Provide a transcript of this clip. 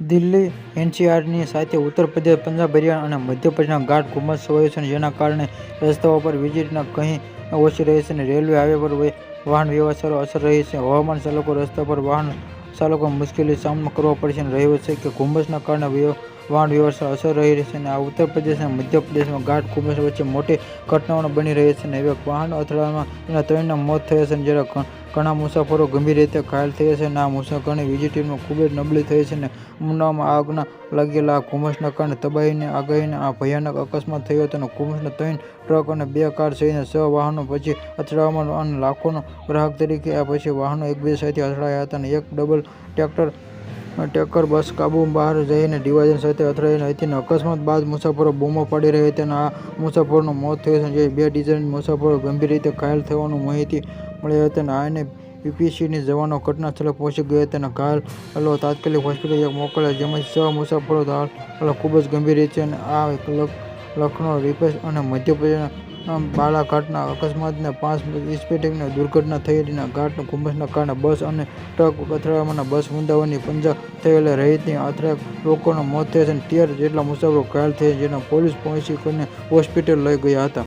દિલ્હી એનસીઆરની સાથે ઉત્તર પ્રદેશ, પંજાબ હરિયાણા અને મધ્યપ્રદેશના ગાઢ ધુમ્મસ હોય છે જેના કારણે રસ્તાઓ પર વીજળીના કંઈ ઓછી રહી છે અને રેલવે હાઈવે પર વાહન વ્યવહાર અસર રહી છે. હવામાન ચાલકો રસ્તા પર વાહન ચાલકો મુશ્કેલીનો સામનો કરવો પડશે અને રહ્યો છે કે ધુમ્મસના કારણે વાહન વ્યવસ્થા અસર રહી છે અને આ ઉત્તર પ્રદેશ અને મધ્યપ્રદેશમાં ગાઢ ઘુમસ વચ્ચે મોટી ઘટનાઓ બની રહી છે અને હવે વાહન અથડામાં તેના ત્રણના મોત થયા છે અને જ્યારે ઘણા મુસાફરો ગંભીર રીતે ઘાયલ થયા છે અને આ મુસાફરોની વીજ ટીમો ખૂબ જ નબળી થઈ છે અને ઉનાવમાં આગના લાગેલા આ ધુમ્મસના કારણે તબાહીની આગાહીને આ ભયાનક અકસ્માત થયો હતો અને ધુમ્મસમાં ત્રણ ટ્રક અને બે કાર સહિત છ વાહનો પછી અથડામણ અને લાખોનો ગ્રાહક તરીકે આ પછી વાહનો એકબીજા સાથે અથડાયા હતા અને એક ડબલ ટ્રેક્ટર ટેકર બસ કાબુ બહાર જઈને ડિવાઇઝન સાથે અથડાઈને હતી અને અકસ્માત બાદ મુસાફરો બૂમો પાડી રહ્યા હતા અને આ મુસાફરોનું મોત થયું છે. જે બે ડિઝાઇન મુસાફરો ગંભીર રીતે ઘાયલ થવાનું માહિતી મળી હતા અને આને પીપીસીના જવાનો ઘટના સ્થળે પહોંચી ગયા હતા અને ઘાયલો તાત્કાલિક હોસ્પિટલ મોકલ્યા, જેમાં છ મુસાફરો હાલત ખૂબ જ ગંભીર છે અને આ લખનૌ રિપેસ અને મધ્યપ્રદેશના બાલાઘાટના અકસ્માતને પાંચ ઇસ્પેટિંગની દુર્ઘટના થઈ હતી ગાઢ ધુમ્મસના કારણે બસ અને ટ્રક અથડાયા બસ ફૂંકાવાની પંજા થયેલી રહીને અથડાક લોકોના મોત થયા અને તેર જેટલા મુસાફરો ઘાયલ થયા જેને પોલીસ પહોંચી કરીને હોસ્પિટલ લઈ ગયા હતા.